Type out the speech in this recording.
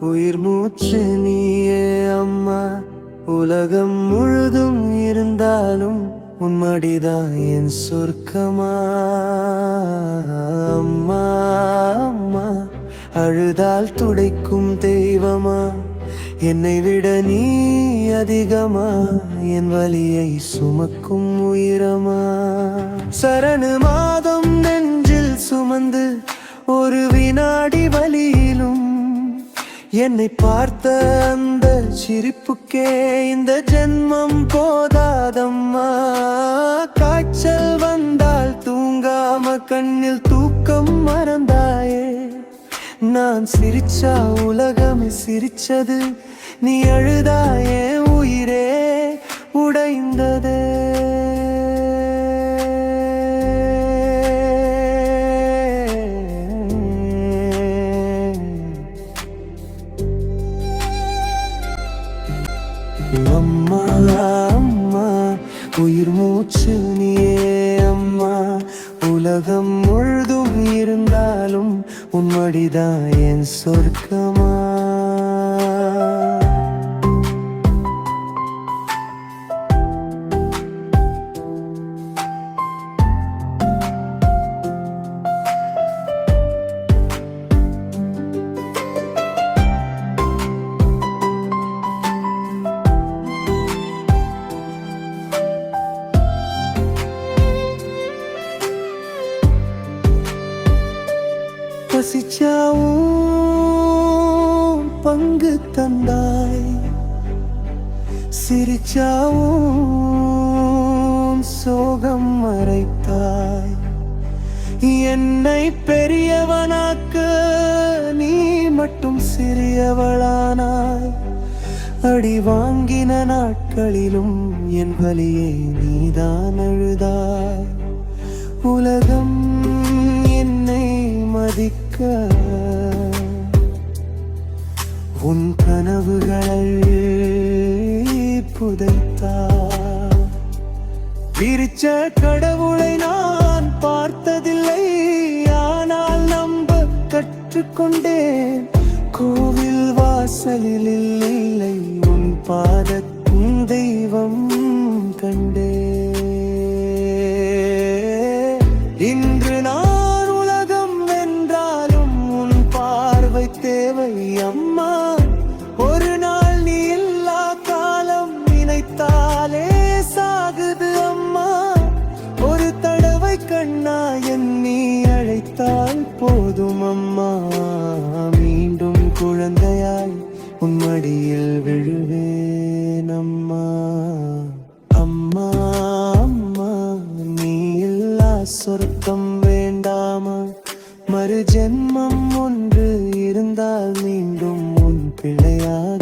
உயிர் மூச்சு நீயே அம்மா. உலகம் முழுதும் இருந்தாலும் உன்மடிதான் என் சொர்க்கமா. அம்மா அம்மா. அழுதால் துடைக்கும் தெய்வமா. என்னை விட நீ அதிகமா. என் வலியை சுமக்கும் உயிரமா. சரணு மாதம் நெஞ்சில் சுமந்து ஒரு வினாடி என்னை பார்த்த அந்த சிரிப்புக்கே இந்த ஜென்மம் போதாதம்மா. காய்ச்சல் வந்தால் தூங்காம கண்ணில் தூக்கம் மறந்தாயே. நான் சிரிச்சா உலகமே சிரிச்சது. நீ அழுதாயே உயிரே உடைந்தது. உயிர் மூச்சு நீயே அம்மா. உலகம் முழுதும் இருந்தாலும் உன்மடிதான் என் சொர்க்கமா. பசிச்சாவும் பங்கு தந்தாய். சிரிச்சாவும் சோகம் மறைத்தாய். என்னை பெரியவனாக்க நீ மட்டும் சிறியவளானாய். அடி வாங்கின நாட்களிலும் என் வழியை நீதான் அழுதாய். உலகம் மதிக்க. உன் கனவுகளை புதைத்தா. பிரிச்ச கடவுளை நான் பார்த்ததில்லை. ஆனால் நம்ப கற்றுக்கொண்டேன். கோவில் வாசலில் இல்லை. உன் பாதத்தின் தெய்வம் கண்டே இன்று நான் போதும் அம்மா மீண்டும் குழந்தையாய் உன்மடியில் விழுவேன் அம்மா அம்மா அம்மா நீ இல்லா சொர்க்கம் வேண்டாமா? மறு ஜென்மம் ஒன்று இருந்தால் மீண்டும் உன் பிள்ளையாய்